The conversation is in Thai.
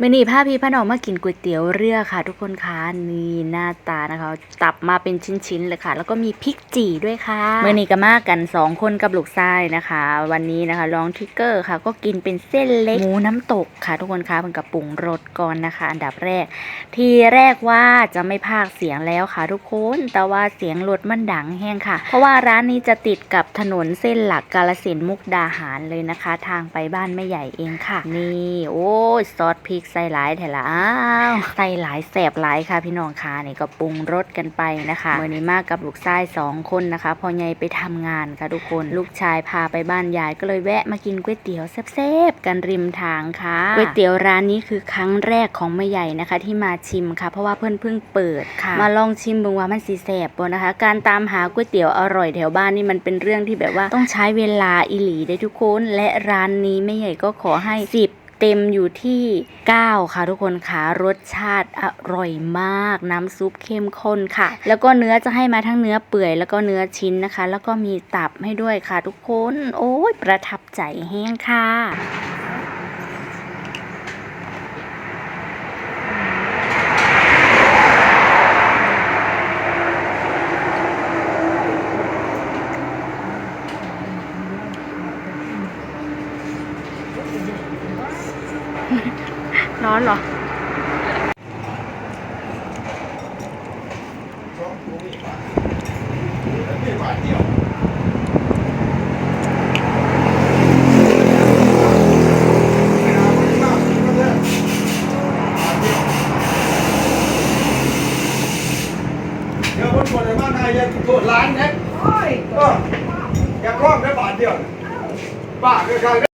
เมนี่พาพี่พาน้องมากินก๋วยเตี๋ยวเรือค่ะ ทุกคนคะนี่หน้าตานะคะ ตับมาเป็นชิ้นๆเลยค่ะ แล้วก็มีพริกจี่ด้วยค่ะเมนี่ก็มากัน 2 คนกับลูกชายนะคะ วันนี้นะคะลองทริกเกอร์ค่ะ ก็กินเป็นเส้นเล็กหมูน้ำตกค่ะ ทุกคนคะเพิ่งกับปรุงรสก่อนนะคะ อันดับแรก ทีแรกว่าจะไม่พากย์เสียงแล้วค่ะ ทุกคนแต่ว่าเสียงรถมันดังแห้งค่ะ เพราะว่าร้านนี้จะติดกับถนนเส้นหลักกาลสินธุ์มุกดาหารเลยนะคะ ทางไปบ้านแม่ใหญ่เองค่ะ นี่ โอ้ยซอสพริกใส่หลายแถละอ้าวใส่หลายแสบหลายค่ะพี่น้องค่ะนี่ก็ปรุงรสกันไปนะคะเมื่อนี้มากกับลูกชายสองคนนะคะพอใหญ่ไปทำงานค่ะทุกคนลูกชายพาไปบ้านยายก็เลยแวะมากินก๋วยเตี๋ยวแซ่บๆกันริมทางค่ะก๋วยเตี๋ยวร้านนี้คือครั้งแรกของแม่ใหญ่นะคะ ที่มาชิมค่ะ เพราะว่าเพื่อนเพิ่งเปิดค่ะ มาลองชิมดูว่ามันสีแสบบ่นะคะ การตามหาก๋วยเตี๋ยวอร่อยแถวบ้านนี่มันเป็นเรื่องที่แบบว่าต้องใช้เวลาอิหลีได้ทุกคน และร้านนี้แม่ใหญ่ก็ขอให้สิบ เต็มอยู่ที่ 9 ค่ะทุกคนค่ะรสชาติอร่อยมาก น้ำซุปเข้มข้นค่ะ แล้วก็เนื้อจะให้มาทั้งเนื้อเปื่อยแล้วก็เนื้อชิ้นนะคะ แล้วก็มีตับให้ด้วยค่ะทุกคน โอ้ยประทับใจแห้งค่ะ ร้อนเหรอคนในบ้านนายยังโดนล้านนะก็ยังรอดได้บาทเดียวป้าก็ใคร